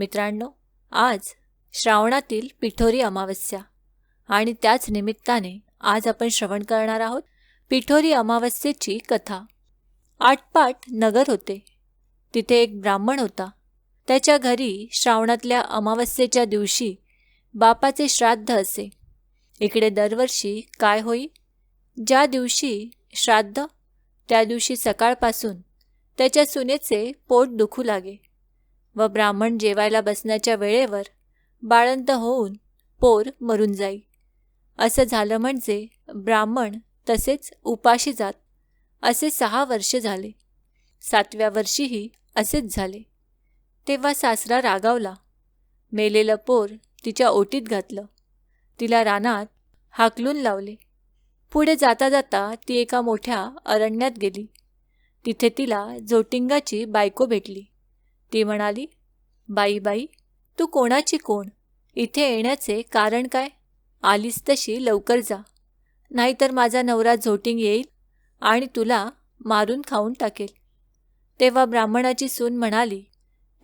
मित्रांनो आज श्रावणातील पिठोरी अमावस्या आणि त्याच निमित्ताने आज आपण श्रवण करणार आहोत पिठोरी अमावस्येची कथा. आटपाट नगर होते. तिथे एक ब्राह्मण होता. त्याच्या घरी श्रावणातल्या अमावस्येच्या दिवशी बापाचे श्राद्ध असे. इकडे दरवर्षी काय होई? ज्या दिवशी श्राद्ध त्या दिवशी सकाळपासून त्याच्या सुनेचे पोट दुखू लागे. व ब्राह्मण जेवायला बसण्याच्या वेळेवर बाळंत होऊन पोर मरून जाई. असं झालं म्हणजे ब्राह्मण तसेच उपाशी जात असे सहा वर्ष झाले. सातव्या वर्षीही असेच झाले. तेव्हा सासरा रागावला. मेलेलं पोर तिच्या ओटीत घातलं. तिला रानात हाकलून लावले. पुढे जाता जाता ती एका मोठ्या अरण्यात गेली. तिथे तिला जोटिंगाची बायको भेटली. ती म्हणाली बाई बाई तू कोणाची कोण? इथे येण्याचे कारण काय? आलीस तशी लवकर जा. नाहीतर माझा नवरा झोटिंग येईल आणि तुला मारून खाऊन टाकेल. तेव्हा ब्राह्मणाची सून म्हणाली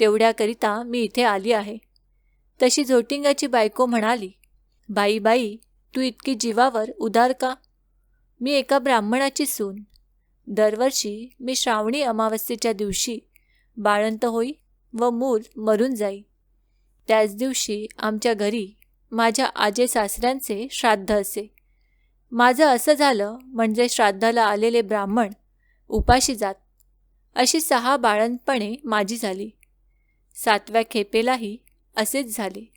तेवढ्याकरिता मी इथे आली आहे. तशी झोटिंगाची बायको म्हणाली बाई बाई तू इतकी जीवावर उदार का? मी एका ब्राह्मणाची सून. दरवर्षी मी श्रावणी अमावस्येच्या दिवशी बाळंत होई व मूल मरून जाई. त्याच दिवशी आमच्या घरी माझ्या आजे सासऱ्यांचे श्राद्ध असे. माझं असं झालं म्हणजे श्राद्धाला आलेले ब्राह्मण उपाशी जात. अशी सहा बाळंतपणे माझी झाली. सातव्या खेपेलाही असेच झाले.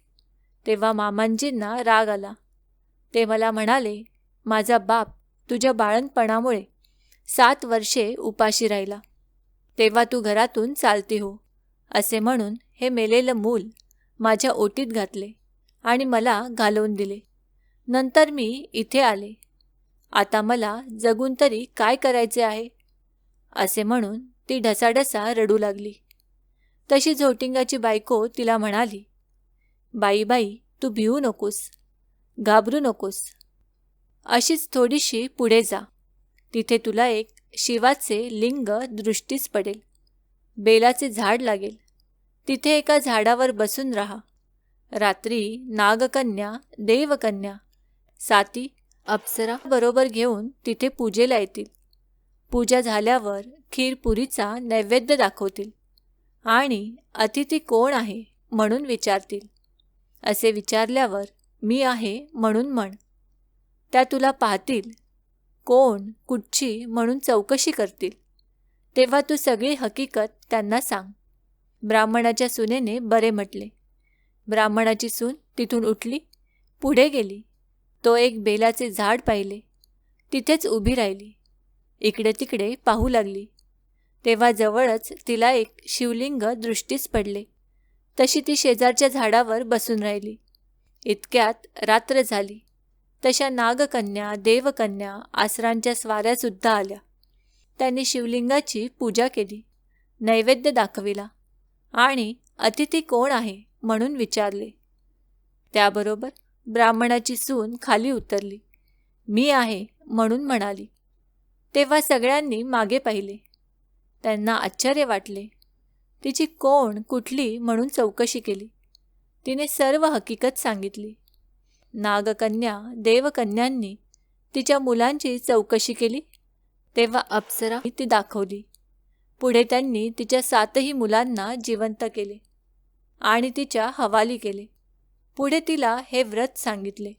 तेव्हा मामांजींना राग आला. ते मला म्हणाले माझा बाप तुझ्या बाळणपणामुळे सात वर्षे उपाशी राहिला. तेव्हा तू घरातून चालती हो असे म्हणून हे मेलेलं मूल माझ्या ओटीत घातले आणि मला घालवून दिले. नंतर मी इथे आले. आता मला जगून तरी काय करायचे आहे? असे म्हणून ती ढसाढसा रडू लागली. तशी झोटिंगाची बायको तिला म्हणाली बाई बाई तू भिवू नकोस घाबरू नकोस. अशीच थोडीशी पुढे जा. तिथे तुला एक शिवाचे लिंग दृष्टीस पडेल. बेलाचे झाड लागेल. तिथे एका झाडावर बसून राहा. रात्री नागकन्या देवकन्या साती अप्सरा बरोबर घेऊन तिथे पूजेला येतील. पूजा झाल्यावर खीरपुरीचा नैवेद्य दाखवतील. आणि अतिथी कोण आहे म्हणून विचारतील. असे विचारल्यावर मी आहे म्हणून म्हण. त्या तुला पाहतील कोण कुठची म्हणून चौकशी करतील. तेव्हा तू सगळी हकीकत त्यांना सांग. ब्राह्मणाच्या सुनेने बरे म्हटले. ब्राह्मणाची सून तिथून उठली पुढे गेली. तो एक बेलाचे झाड पाहिले. तिथेच उभी राहिली. इकडे तिकडे पाहू लागली. तेव्हा जवळच तिला एक शिवलिंग दृष्टीस पडले. तशी ती शेजारच्या झाडावर बसून राहिली. इतक्यात रात्र झाली. तशा नागकन्या देवकन्या आसरांच्या स्वाऱ्यासुद्धा आल्या. त्यांनी शिवलिंगाची पूजा केली नैवेद्य दाखविला आणि अतिथी कोण आहे? म्हणून विचारले. त्याबरोबर ब्राह्मणाची सून खाली उतरली. मी आहे म्हणून म्हणाली. तेव्हा सगळ्यांनी मागे पाहिले. त्यांना आश्चर्य वाटले. तिची कोण कुठली? म्हणून चौकशी केली. तिने सर्व हकीकत सांगितली. नागकन्या देवकन्यांनी तिच्या मुलांची चौकशी केली. तेव्हा अप्सरा ती दाखवली. पुढे त्यांनी तिच्या सातही मुलांना जिवंत केले आणि तिच्या हवाली केले. पुढे तिला हे व्रत सांगितले.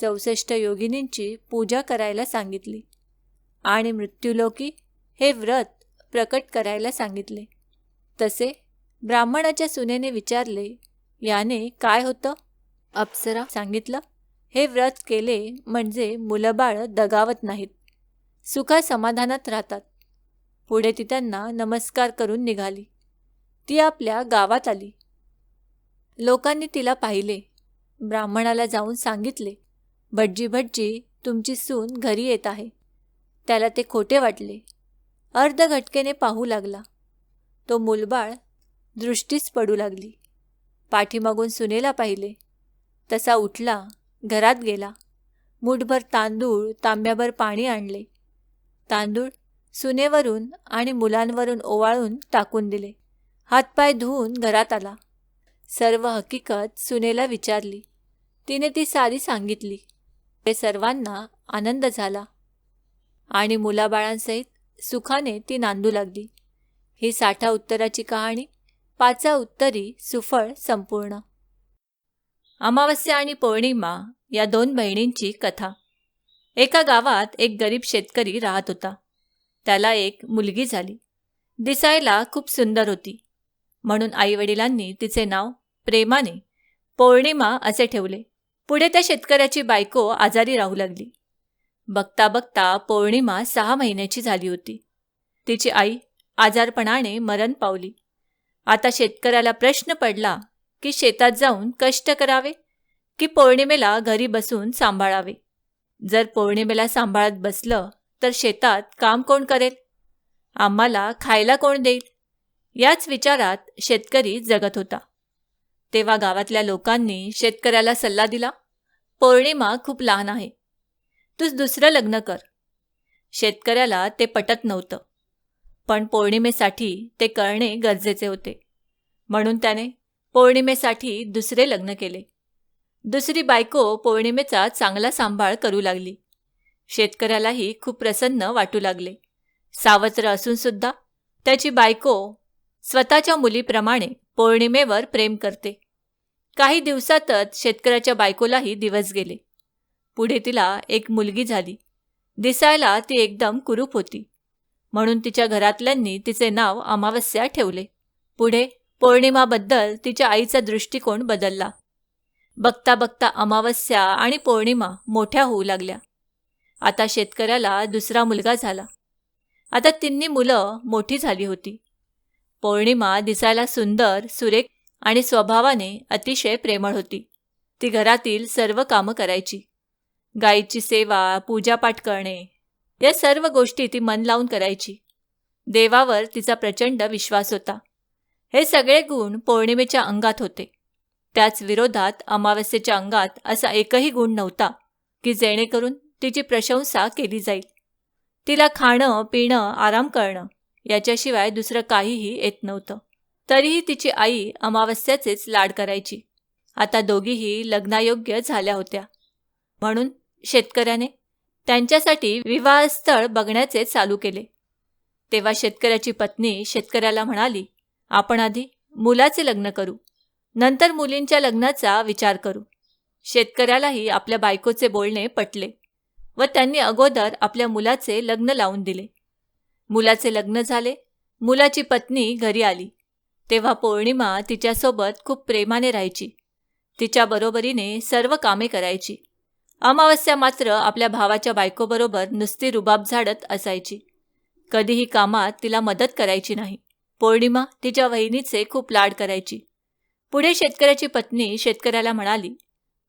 चौसष्ट योगिनींची पूजा करायला सांगितली आणि मृत्यूलोकी हे व्रत प्रकट करायला सांगितले. तसे ब्राह्मणाच्या सुनेने विचारले याने काय होतं? अप्सरा सांगितलं. हे व्रत केले म्हणजे मुलंबाळ दगावत नाहीत. सुखा समाधानात राहतात. पुढे ती त्यांना नमस्कार करून निघाली. ती आपल्या गावात आली. लोकांनी तिला पाहिले. ब्राह्मणाला जाऊन सांगितले भटजी भटजी तुमची सून घरी येत आहे. त्याला ते खोटे वाटले. अर्धघटकेने पाहू लागला. तो मुलबाळ दृष्टीस पडू लागली. पाठीमागून सुनेला पाहिले. तसा उठला घरात गेला. मुठभर तांदूळ तांब्याभर पाणी आणले. तांदूळ सुनेवरून आणि मुलांवरून ओवाळून टाकून दिले. हातपाय धुवून घरात आला. सर्व हकीकत सुनेला विचारली. तिने ती सारी सांगितली. ते सर्वांना आनंद झाला. आणि मुलाबाळांसहित सुखाने ती नांदू लागली. ही साठा उत्तराची कहाणी पाचा उत्तरी सुफळ संपूर्ण. अमावस्या आणि पौर्णिमा या दोन बहिणींची कथा. एका गावात एक गरीब शेतकरी राहत होता. त्याला एक मुलगी झाली. दिसायला खूप सुंदर होती. म्हणून आईवडिलांनी तिचे नाव प्रेमाने पौर्णिमा असे ठेवले. पुढे त्या शेतकऱ्याची बायको आजारी राहू लागली. बघता बघता पौर्णिमा सहा महिन्याची झाली होती. तिची आई आजारपणाने मरण पावली. आता शेतकऱ्याला प्रश्न पडला की शेतात जाऊन कष्ट करावे की पौर्णिमेला घरी बसून सांभाळावे. जर पौर्णिमेला सांभाळत बसलं तर शेतात काम कोण करेल? आम्हाला खायला कोण देईल? याच विचारात शेतकरी जगत होता. तेव्हा गावातल्या लोकांनी शेतकऱ्याला सल्ला दिला पौर्णिमा खूप लहान आहे. तूच दुसरं लग्न कर. शेतकऱ्याला ते पटत नव्हतं. पण पौर्णिमेसाठी ते करणे गरजेचे होते. म्हणून त्याने पौर्णिमेसाठी दुसरे लग्न केले. दुसरी बायको पौर्णिमेचा चांगला सांभाळ करू लागली. शेतकऱ्यालाही खूप प्रसन्न वाटू लागले. सावत्र असूनसुद्धा त्याची बायको स्वतःच्या मुलीप्रमाणे पौर्णिमेवर प्रेम करते. काही दिवसातच शेतकऱ्याच्या बायकोलाही दिवस गेले. पुढे तिला एक मुलगी झाली. दिसायला ती एकदम कुरूप होती. म्हणून तिच्या घरातल्यांनी तिचे नाव अमावस्या ठेवले. पुढे पौर्णिमाबद्दल तिच्या आईचा दृष्टिकोन बदलला. बघता बघता अमावस्या आणि पौर्णिमा मोठ्या होऊ लागल्या. आता शेतकऱ्याला दुसरा मुलगा झाला. आता तिन्ही मुलं मोठी झाली होती. पौर्णिमा दिसायला सुंदर सुरेख आणि स्वभावाने अतिशय प्रेमळ होती. ती घरातील सर्व कामं करायची. गाईची सेवा पूजापाठ करणे या सर्व गोष्टी ती मन लावून करायची. देवावर तिचा प्रचंड विश्वास होता. हे सगळे गुण पौर्णिमेच्या अंगात होते. त्याच विरोधात अमावस्येच्या अंगात असा एकही गुण नव्हता की जेणेकरून तिची प्रशंसा केली जाईल. तिला खाणं पिणं आराम करणं याच्याशिवाय दुसरं काहीही येत नव्हतं. तरीही तिची आई अमावस्याचेच लाड करायची. आता दोघीही लग्नायोग्य झाल्या होत्या. म्हणून शेतकऱ्याने त्यांच्यासाठी विवाहस्थळ बघण्याचे चालू केले. तेव्हा शेतकऱ्याची पत्नी शेतकऱ्याला म्हणाली आपण आधी मुलाचे लग्न करू. नंतर मुलींच्या लग्नाचा विचार करू. शेतकऱ्यालाही आपल्या बायकोचे बोलणे पटले व त्यांनी अगोदर आपल्या मुलाचे लग्न लावून दिले. मुलाचे लग्न झाले मुलाची पत्नी घरी आली. तेव्हा पौर्णिमा तिच्यासोबत खूप प्रेमाने राहायची. तिच्या बरोबरीने सर्व कामे करायची. अमावस्या मात्र आपल्या भावाच्या बायकोबरोबर नुसती रुबाब झाडत असायची. कधीही कामात तिला मदत करायची नाही. पौर्णिमा तिच्या वहिनीचे खूप लाड करायची. पुढे शेतकऱ्याची पत्नी शेतकऱ्याला म्हणाली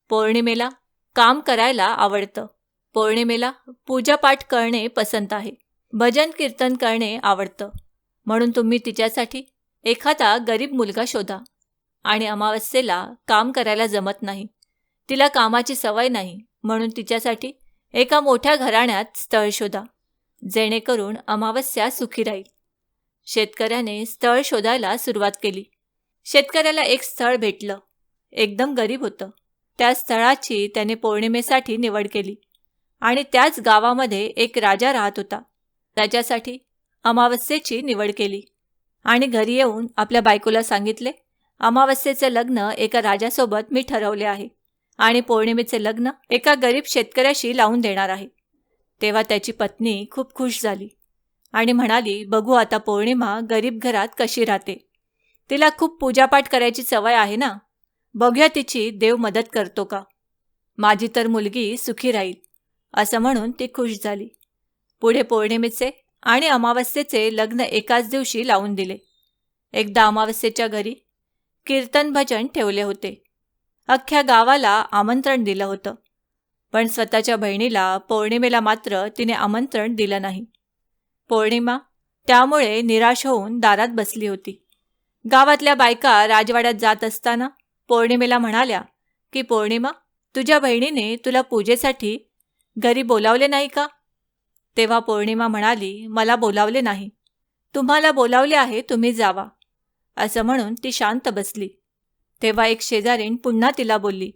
पौर्णिमेला काम करायला आवडतं. पौर्णिमेला पूजापाठ करणे पसंत आहे. भजन कीर्तन करणे आवडतं. म्हणून तुम्ही तिच्यासाठी एखादा गरीब मुलगा शोधा. आणि अमावस्येला काम करायला जमत नाही. तिला कामाची सवय नाही. म्हणून तिच्यासाठी एका मोठ्या घराण्यात स्थळ शोधा. जेणेकरून अमावस्या सुखी राहील. शेतकऱ्याने स्थळ शोधायला सुरुवात केली. शेतकऱ्याला एक स्थळ भेटलं. एकदम गरीब होतं. त्या स्थळाची त्याने पौर्णिमेसाठी निवड केली. आणि त्याच गावामध्ये एक राजा राहत होता. त्याच्यासाठी अमावस्येची निवड केली. आणि घरी येऊन आपल्या बायकोला सांगितले अमावस्येचे लग्न एका राजासोबत मी ठरवले आहे. आणि पौर्णिमेचे लग्न एका गरीब शेतकऱ्याशी लावून देणार आहे. तेव्हा त्याची पत्नी खूप खुश झाली. आणि म्हणाली बघू आता पौर्णिमा गरीब घरात कशी राहते. तिला खूप पूजापाठ करायची सवय आहे ना. बघूया तिची देव मदत करतो का. माझी तर मुलगी सुखी राहील. असं म्हणून ती खुश झाली. पुढे पौर्णिमेचे आणि अमावस्येचे लग्न एकाच दिवशी लावून दिले. एकदा अमावस्येच्या घरी कीर्तन भजन ठेवले होते. अख्ख्या गावाला आमंत्रण दिलं होतं. पण स्वतःच्या बहिणीला पौर्णिमेला मात्र तिने आमंत्रण दिलं नाही. पौर्णिमा त्यामुळे निराश होऊन दारात बसली होती. गावातल्या बायका राजवाड्यात जात असताना पौर्णिमेला म्हणाल्या की पौर्णिमा तुझ्या बहिणीने तुला पूजेसाठी घरी बोलावले नाही का? तेव्हा पौर्णिमा म्हणाली मला बोलावले नाही. तुम्हाला बोलावले आहे तुम्ही जावा. असं म्हणून ती शांत बसली. तेव्हा एक शेजारीण पुन्हा तिला बोलली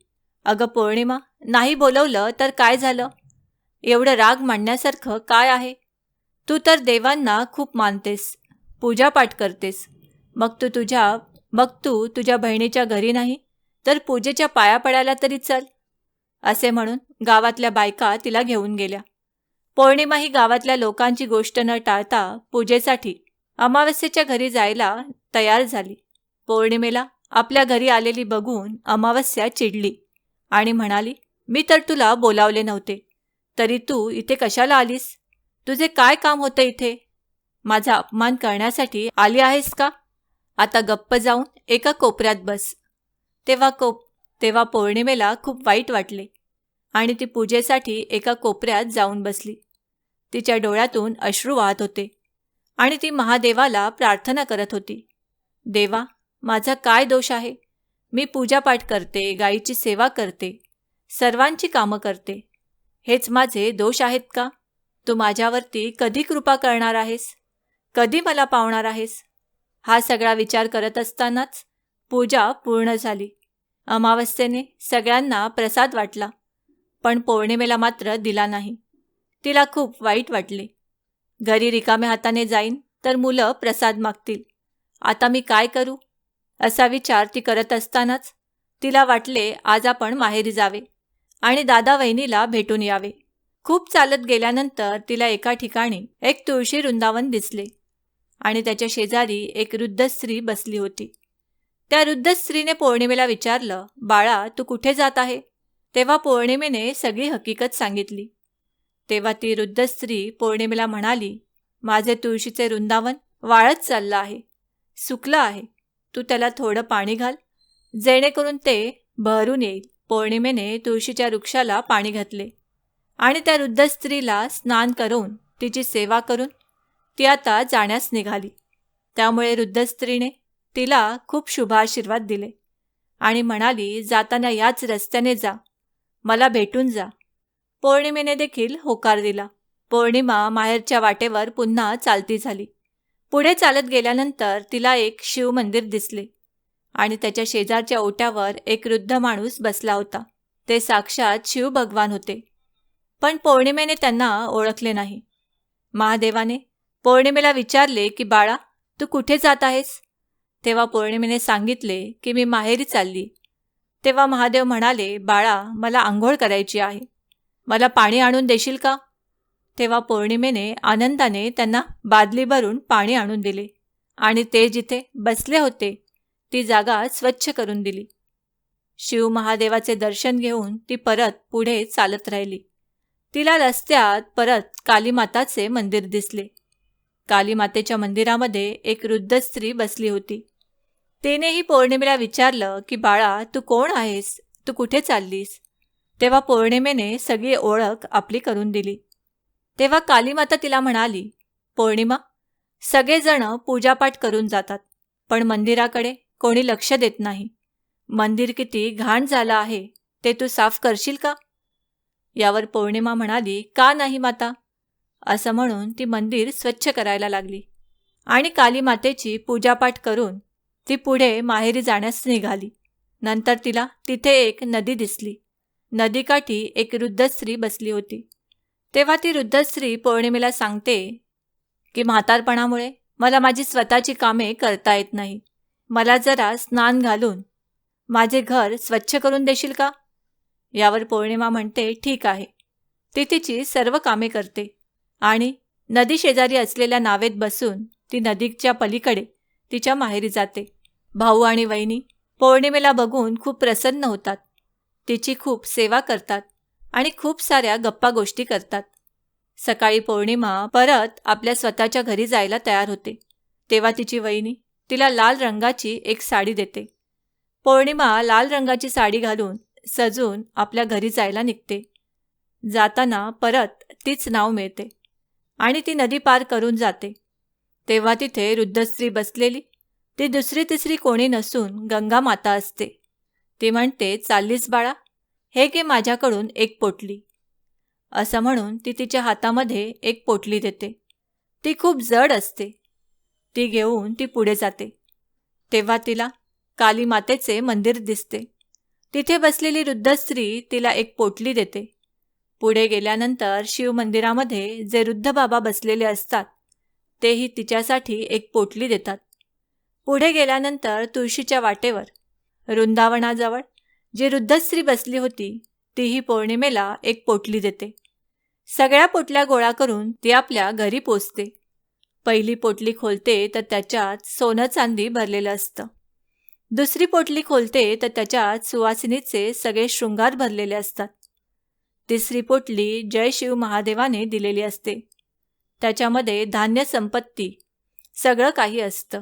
अगं पौर्णिमा नाही बोलवलं तर काय झालं? एवढं राग मांडण्यासारखं काय आहे? तू तर देवांना खूप मानतेस पूजापाठ करतेस. मग तू तुझ्या मग तू तुझ्या बहिणीच्या घरी नाही तर पूजेच्या पाया पडायला तरी चल असे म्हणून गावातल्या बायका तिला घेऊन गेल्या. पौर्णिमा ही गावातल्या लोकांची गोष्ट न टाळता पूजेसाठी अमावस्येच्या घरी जायला तयार झाली. पौर्णिमेला आपल्या घरी आलेली बघून अमावस्या चिडली आणि म्हणाली मी तर तुला बोलावले नव्हते. तरी तू इथे कशाला आलीस? तुझे काय काम होतं इथे? माझा अपमान करण्यासाठी आली आहेस का? आता गप्प जाऊन एका कोपऱ्यात बस. तेव्हा कोप तेव्हा पौर्णिमेला खूप वाईट वाटले आणि ती पूजेसाठी एका कोपऱ्यात जाऊन बसली. तिच्या डोळ्यातून अश्रू वाहत होते आणि ती महादेवाला प्रार्थना करत होती. देवा माझा काय दोष आहे? मी पूजापाठ करते गाईची सेवा करते सर्वांची कामं करते. हेच माझे दोष आहेत का? तू माझ्यावरती कधी कृपा करणार आहेस? कधी मला पावणार आहेस? हा सगळा विचार करत असतानाच पूजा पूर्ण झाली. अमावस्येने सगळ्यांना प्रसाद वाटला पण पौर्णिमेला मात्र दिला नाही. तिला खूप वाईट वाटले. घरी रिकाम्या हाताने जाईन तर मुलं प्रसाद मागतील. आता मी काय करू? असा विचार ती करत असतानाच तिला वाटले आज आपण माहेरी जावे आणि दादा वहिनीला भेटून यावे. खूप चालत गेल्यानंतर तिला एका ठिकाणी एक तुळशी वृंदावन दिसले आणि त्याच्या शेजारी एक वृद्ध स्त्री बसली होती. त्या वृद्ध स्त्रीने पौर्णिमेला विचारलं बाळा तू कुठे जात आहे? तेव्हा पौर्णिमेने सगळी हकीकत सांगितली. तेव्हा ती वृद्ध स्त्री पौर्णिमेला म्हणाली माझे तुळशीचे वृंदावन वाळत चाललं आहे सुकलं आहे. तू त्याला थोडं पाणी घाल जेणेकरून ते बहरून येईल. पौर्णिमेने तुळशीच्या वृक्षाला पाणी घातले. आणि त्या वृद्ध स्त्रीला स्नान करून तिची सेवा करून ती आता जाण्यास निघाली. त्यामुळे वृद्ध स्त्रीने तिला खूप शुभाशीर्वाद दिले आणि म्हणाली जाताना याच रस्त्याने जा. मला भेटून जा. पौर्णिमेने देखील होकार दिला. पौर्णिमा माहेरच्या वाटेवर पुन्हा चालती झाली. पुढे चालत गेल्यानंतर तिला एक शिवमंदिर दिसले आणि त्याच्या शेजारच्या ओट्यावर एक वृद्ध माणूस बसला होता. ते साक्षात शिव भगवान होते. पण पौर्णिमेने त्यांना ओळखले नाही. महादेवाने पौर्णिमेला विचारले की बाळा तू कुठे जात आहेस? तेव्हा पौर्णिमेने सांगितले की मी माहेरी चालली. तेव्हा महादेव म्हणाले बाळा मला आंघोळ करायची आहे. मला पाणी आणून देशील का? तेव्हा पौर्णिमेने आनंदाने त्यांना बादली भरून पाणी आणून दिले आणि ते जिथे बसले होते ती जागा स्वच्छ करून दिली. शिव महादेवाचे दर्शन घेऊन ती परत पुढे चालत राहिली. तिला रस्त्यात परत कालीमाताचे मंदिर दिसले. कालीमातेच्या मंदिरामध्ये एक वृद्ध स्त्री बसली होती. तिनेही पौर्णिमेला विचारलं की बाळा तू कोण आहेस? तू कुठे चाललीस? तेव्हा पौर्णिमेने सगळी ओळख आपली करून दिली. तेव्हा कालीमाता तिला म्हणाली पौर्णिमा सगळेजण पूजापाठ करून जातात पण मंदिराकडे कोणी लक्ष देत नाही. मंदिर किती घाण झालं आहे. ते तू साफ करशील का? यावर पौर्णिमा म्हणाली का नाही माता? असं म्हणून ती मंदिर स्वच्छ करायला लागली. आणि काली मातेची पूजापाठ करून ती पुढे माहेरी जाण्यास निघाली. नंतर तिला तिथे एक नदी दिसली. नदीकाठी एक वृद्ध स्त्री बसली होती. तेव्हा ती वृद्ध स्त्री पौर्णिमेला सांगते की म्हातारपणामुळे मला माझी स्वतःची कामे करता येत नाही. मला जरा स्नान घालून माझे घर स्वच्छ करून देशील का? यावर पौर्णिमा म्हणते ठीक आहे. ती तिची सर्व कामे करते आणि नदी शेजारी असलेल्या नावेत बसून ती नदीच्या पलीकडे तिच्या माहेरी जाते. भाऊ आणि वहिनी पौर्णिमेला बघून खूप प्रसन्न होतात. तिची खूप सेवा करतात आणि खूप साऱ्या गप्पा गोष्टी करतात. सकाळी पौर्णिमा परत आपल्या स्वतःच्या घरी जायला तयार होते. तेव्हा तिची वहिनी तिला लाल रंगाची एक साडी देते. पौर्णिमा लाल रंगाची साडी घालून सजून आपल्या घरी जायला निघते. जाताना परत तीच नाव मिळते आणि ती नदी पार करून जाते. तेव्हा तिथे वृद्ध स्त्री बसलेली. ती दुसरी तिसरी कोणी नसून गंगा माता असते. ती म्हणते चाललीस बाळा हे घे माझ्याकडून एक पोटली. असं म्हणून ती तिच्या हातामध्ये एक पोटली देते. ती खूप जड असते. ती घेऊन ती पुढे जाते. तेव्हा तिला काली मातेचे मंदिर दिसते. तिथे बसलेली वृद्ध स्त्री तिला एक पोटली देते. पुढे गेल्यानंतर शिवमंदिरामध्ये जे वृद्ध बाबा बसलेले असतात तेही तिच्यासाठी एक पोटली देतात. पुढे गेल्यानंतर तुळशीच्या वाटेवर वृंदावनाजवळ जी वृद्ध स्त्री बसली होती तीही पौर्णिमेला एक पोटली देते. सगळ्या पोटल्या गोळा करून ती आपल्या घरी पोचते पहिली पोटली खोलते तर त्याच्यात सोनं चांदी भरलेलं असतं. दुसरी पोटली खोलते तर त्याच्यात सुवासिनीचे सगळे शृंगार भरलेले असतात. तिसरी पोटली जय शिव महादेवाने दिलेली असते. त्याच्यामध्ये धान्य संपत्ती सगळं काही असतं.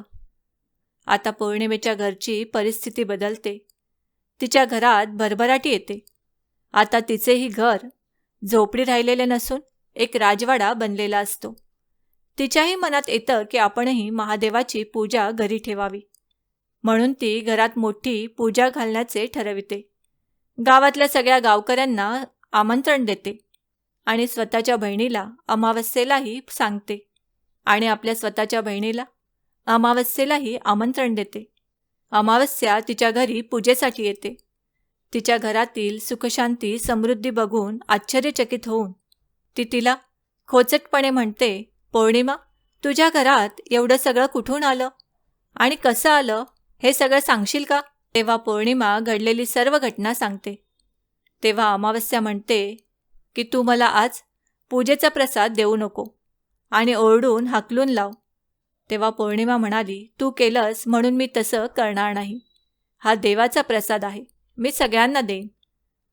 आता पौर्णिमेच्या घरची परिस्थिती बदलते. तिच्या घरात भरभराटी येते. आता तिचेही घर झोपडी राहिलेले नसून एक राजवाडा बनलेला असतो. तिच्याही मनात येतं की आपणही महादेवाची पूजा घरी ठेवावी. म्हणून ती घरात मोठी पूजा घालण्याचे ठरविते. गावातल्या सगळ्या गावकऱ्यांना आमंत्रण देते आणि स्वतःच्या बहिणीला अमावस्येलाही सांगते आणि आपल्या स्वतःच्या बहिणीला अमावस्येलाही आमंत्रण देते. अमावस्या तिच्या घरी पूजेसाठी येते. तिच्या घरातील सुखशांती समृद्धी बघून आश्चर्यचकित होऊन ती तिला खोचटपणे म्हणते पौर्णिमा तुझ्या घरात एवढं सगळं कुठून आलं? आणि कसं आलं? हे सगळं सांगशील का? तेव्हा पौर्णिमा घडलेली सर्व घटना सांगते. तेव्हा अमावस्या म्हणते की तू मला आज पूजेचा प्रसाद देऊ नको आणि ओरडून हाकलून लाव. तेव्हा पौर्णिमा म्हणाली तू केलंस म्हणून मी तसं करणार नाही. हा देवाचा प्रसाद आहे. मी सगळ्यांना देईन.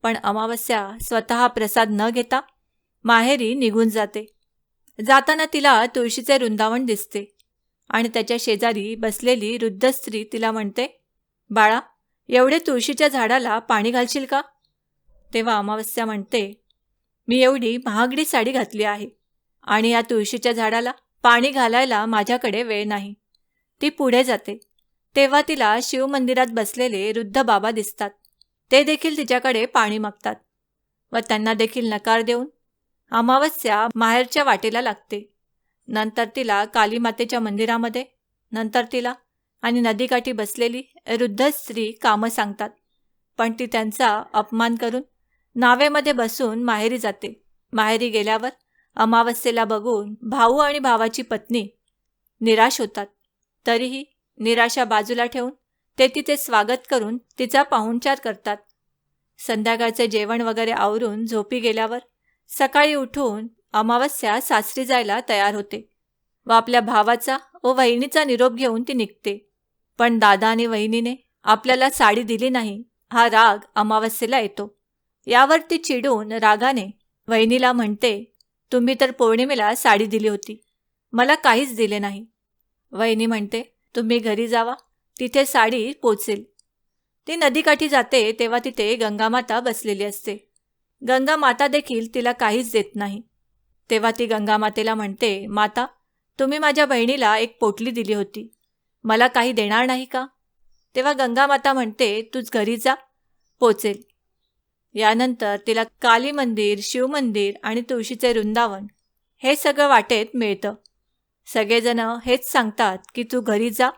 पण अमावस्या स्वतः प्रसाद न घेता माहेरी निघून जाते. जाताना तिला तुळशीचे वृंदावन दिसते. आणि त्याच्या शेजारी बसलेली वृद्ध स्त्री तिला म्हणते बाळा एवढे तुळशीच्या झाडाला पाणी घालशील का? तेव्हा अमावस्या म्हणते मी एवढी महागडी साडी घातली आहे आणि या तुळशीच्या झाडाला पाणी घालायला माझ्याकडे वेळ नाही. ती पुढे जाते. तेव्हा तिला शिवमंदिरात बसलेले वृद्ध बाबा दिसतात. ते देखील तिच्याकडे पाणी मागतात व त्यांना देखील नकार देऊन अमावस्या माहेरच्या वाटेला लागते. नंतर तिला कालीमातेच्या मंदिरामध्ये नंतर तिला आणि नदीकाठी बसलेली वृद्ध स्त्री कामं सांगतात. पण ती त्यांचा अपमान करून नावेमध्ये बसून माहेरी जाते. माहेरी गेल्यावर अमावस्येला बघून भाऊ आणि भावाची पत्नी निराश होतात. तरीही निराशा बाजूला ठेवून ते तिचे स्वागत करून तिचा पाहुणचार करतात. संध्याकाळचे जेवण वगैरे आवरून झोपी गेल्यावर सकाळी उठून अमावस्या सासरी जायला तयार होते. व आपल्या भावाचा व वहिनीचा निरोप घेऊन ती निघते. पण दादा आणि वहिनीने आपल्याला साडी दिली नाही हा राग अमावस्येला येतो. यावर ती चिडून रागाने वहिनीला म्हणते तुम्ही तर पौर्णिमेला साडी दिली होती मला काहीच दिले नाही. वहिनी म्हणते तुम्ही घरी जावा तिथे साडी पोचेल. ती नदीकाठी जाते तेव्हा तिथे गंगामाता बसलेली असते. गंगा माता देखील तिला काहीच देत नाही. तेव्हा ती गंगामातेला म्हणते माता तुम्ही माझ्या बहिणीला एक पोटली दिली होती. मला काही देणार नाही का? तेव्हा गंगामाता म्हणते तूच घरी जा पोचेल. यानंतर तिला काली मंदिर शिवमंदिर आणि तुळशीचे वृंदावन हे सगळं वाटेत मिळतं. सगळेजण हेच सांगतात की तू घरी जा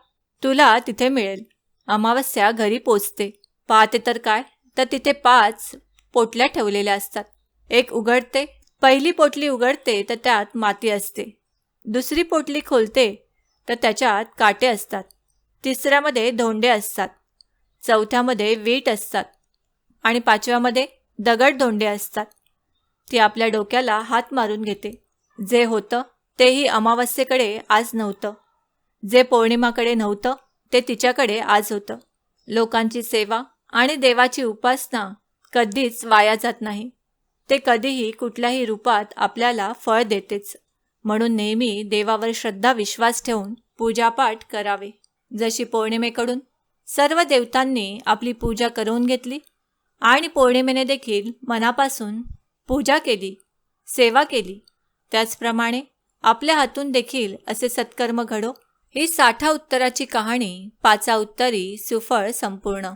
तुला तिथे मिळेल. अमावस्या घरी पोचते. पाहते तर काय? तर तिथे पाच पोटल्या ठेवलेल्या असतात. एक उघडते पहिली पोटली उघडते तर त्यात माती असते. दुसरी पोटली खोलते तर त्याच्यात काटे असतात. तिसऱ्यामध्ये धोंडे असतात. चौथ्यामध्ये वीट असतात. आणि पाचव्यामध्ये दगड धोंडे असतात. ती आपल्या डोक्याला हात मारून घेते. जे होतं तेही अमावस्येकडे आज नव्हतं. जे पौर्णिमाकडे नव्हतं ते तिच्याकडे आज होतं. लोकांची सेवा आणि देवाची उपासना कधीच वाया जात नाही. ते कधीही कुठल्याही रूपात आपल्याला फळ देतेच. म्हणून नेहमी देवावर श्रद्धा विश्वास ठेवून पूजापाठ करावे. जशी पौर्णिमेकडून सर्व देवतांनी आपली पूजा करून घेतली आणि पौर्णिमेने देखील मनापासून पूजा केली सेवा केली. त्याचप्रमाणे आपल्या हातून देखील असे सत्कर्म घडो ही साठा उत्तराची कहाणी पाचा उत्तरी सुफळ संपूर्ण.